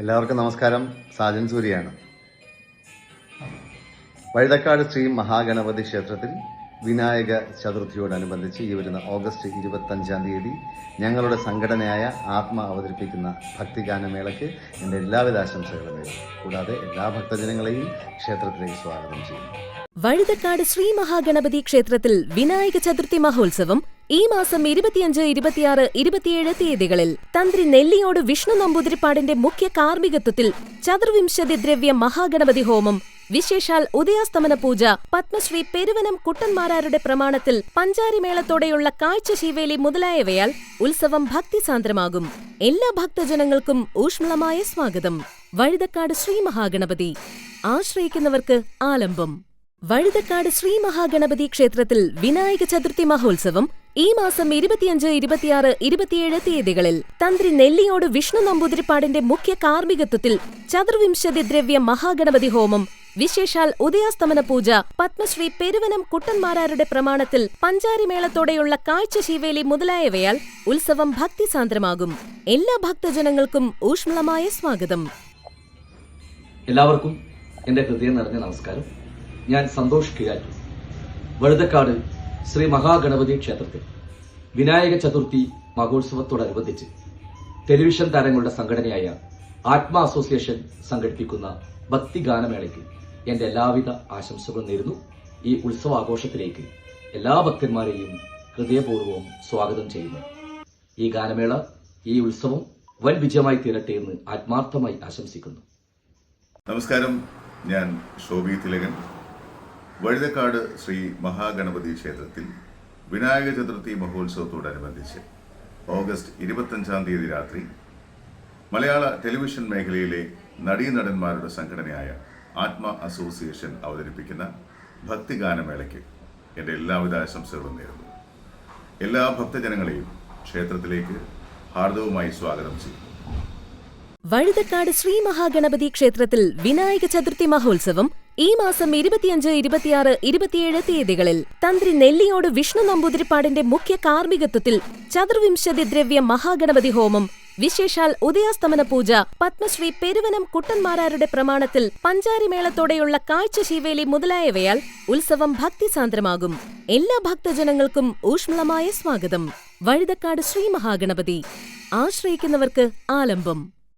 എല്ലാവർക്കും നമസ്കാരം. സാജൻ സൂര്യയാണ്. വഴുതക്കാട് ശ്രീ മഹാഗണപതി ക്ഷേത്രത്തിൽ വിനായക ചതുർത്ഥിയോടനുബന്ധിച്ച് ഈ വരുന്ന ഓഗസ്റ്റ് ഇരുപത്തഞ്ചാം തീയതി ഞങ്ങളുടെ സംഘടനയായ ആത്മ അവതരിപ്പിക്കുന്ന ഭക്തിഗാനമേളയ്ക്ക് എന്റെ എല്ലാവിധ ആശംസകളും നേരും കൂടാതെ എല്ലാ ഭക്തജനങ്ങളെയും ക്ഷേത്രത്തിലേക്ക് സ്വാഗതം ചെയ്യുന്നു. വഴുതക്കാട് ശ്രീ മഹാഗണപതി ക്ഷേത്രത്തിൽ വിനായക ചതുർത്ഥി മഹോത്സവം ഈ മാസം ഇരുപത്തിയഞ്ച് ഇരുപത്തിയാറ് ഇരുപത്തിയേഴ് തീയതികളിൽ തന്ത്രി നെല്ലിയോട് വിഷ്ണു നമ്പൂതിരിപ്പാടിന്റെ മുഖ്യ കാർമ്മികത്വത്തിൽ ചതുർവിംശതി ദ്രവ്യ മഹാഗണപതി ഹോമം വിശേഷാൽ ഉദയാസ്തമന പൂജ പത്മശ്രീ പെരുവനം കുട്ടന്മാരാരുടെ പ്രമാണത്തിൽ പഞ്ചാരിമേളത്തോടെയുള്ള കാഴ്ച ശീവേലി മുതലായവയാൽ ഉത്സവം ഭക്തിസാന്ദ്രമാകും. എല്ലാ ഭക്തജനങ്ങൾക്കും ഊഷ്മളമായ സ്വാഗതം. വഴുതക്കാട് ശ്രീ മഹാഗണപതി. ആശ്രയിക്കുന്നവർക്ക് ആലംബം. വഴുതക്കാട് ശ്രീ മഹാഗണപതി ക്ഷേത്രത്തിൽ വിനായക ചതുർത്ഥി മഹോത്സവം ഈ മാസം ഇരുപത്തിയഞ്ച് ഇരുപത്തിയാറ് ഇരുപത്തിയേഴ് തീയതികളിൽ. തന്ത്രി നെല്ലിയോട് വിഷ്ണു നമ്പൂതിരിപ്പാടിന്റെ മുഖ്യ കാർമ്മികത്വത്തിൽ ചതുർവിംശതി ദ്രവ്യ മഹാഗണപതി ഹോമം വിശേഷാൽ ഉദയാസ്തമന പൂജ പത്മശ്രീ പെരുവനം കുട്ടന്മാരാരുടെ പ്രമാണത്തിൽ പഞ്ചാരിമേളത്തോടെയുള്ള കാഴ്ച ശീവേലി മുതലായവയാൽ ഉത്സവം ഭക്തിസാന്ദ്രമാകും. എല്ലാ ഭക്തജനങ്ങൾക്കും ഊഷ്മളമായ സ്വാഗതം. എല്ലാവർക്കും എന്റെ ഹൃദയം നിറഞ്ഞ നമസ്കാരം. ഞാൻ സന്തോഷ് കിഴാറ്റു വഴുതക്കാട് ശ്രീ മഹാഗണപതി ക്ഷേത്രത്തിൽ. വിനായക ചതുർത്ഥി മഹോത്സവത്തോടനുബന്ധിച്ച് ടെലിവിഷൻ താരങ്ങളുടെ സംഘടനയായ ആത്മ അസോസിയേഷൻ സംഘടിപ്പിക്കുന്ന ഭക്തിഗാനമേളയ്ക്ക് എന്റെ എല്ലാവിധ ആശംസകളും നേരുന്നു. ഈ ഉത്സവാഘോഷത്തിലേക്ക് എല്ലാ ഭക്തന്മാരെയും ഹൃദയപൂർവം സ്വാഗതം ചെയ്യുന്നു. ഈ ഗാനമേള ഈ ഉത്സവം വൻ വിജയമായി തീരട്ടെ എന്ന് ആത്മാർത്ഥമായി ആശംസിക്കുന്നു. നമസ്കാരം. ഞാൻ ശോഭി തിലകൻ. വഴുതക്കാട് ശ്രീ മഹാഗണപതി ക്ഷേത്രത്തിൽ വിനായക ചതുർത്ഥി മഹോത്സവത്തോടനുബന്ധിച്ച് ഓഗസ്റ്റ് ഇരുപത്തഞ്ചാം തീയതി രാത്രി മലയാള ടെലിവിഷൻ മേഖലയിലെ നടീനടന്മാരുടെ സംഘടനയായ ആത്മ അസോസിയേഷൻ അവതരിപ്പിക്കുന്ന ഭക്തിഗാനമേളയ്ക്ക് എന്റെ എല്ലാവിധ ആശംസകളും നേരുന്നു. എല്ലാ ഭക്തജനങ്ങളെയും ക്ഷേത്രത്തിലേക്ക് ഹാർദവുമായി സ്വാഗതം ചെയ്യുന്നു. വഴുതക്കാട് ശ്രീ മഹാഗണപതി ക്ഷേത്രത്തിൽ വിനായക ചതുർത്ഥി മഹോത്സവം ഈ മാസം ഇരുപത്തിയഞ്ച് ഇരുപത്തിയാറ് ഇരുപത്തിയേഴ് തീയതികളിൽ തന്ത്രി നെല്ലിയോട് വിഷ്ണു നമ്പൂതിരിപ്പാടിന്റെ മുഖ്യ കാർമ്മികത്വത്തിൽ ചതുർവിംശതി ദ്രവ്യ മഹാഗണപതി ഹോമം വിശേഷാൽ ഉദയാസ്തമന പൂജ പത്മശ്രീ പെരുവനം കുട്ടന്മാരാരുടെ പ്രമാണത്തിൽ പഞ്ചാരിമേളത്തോടെയുള്ള കാഴ്ച ശിവേലി മുതലായവയാൽ ഉത്സവം ഭക്തിസാന്ദ്രമാകും. എല്ലാ ഭക്തജനങ്ങൾക്കും ഊഷ്മളമായ സ്വാഗതം. വഴുതക്കാട് ശ്രീ മഹാഗണപതി ആശ്രയിക്കുന്നവർക്ക് ആലംബം.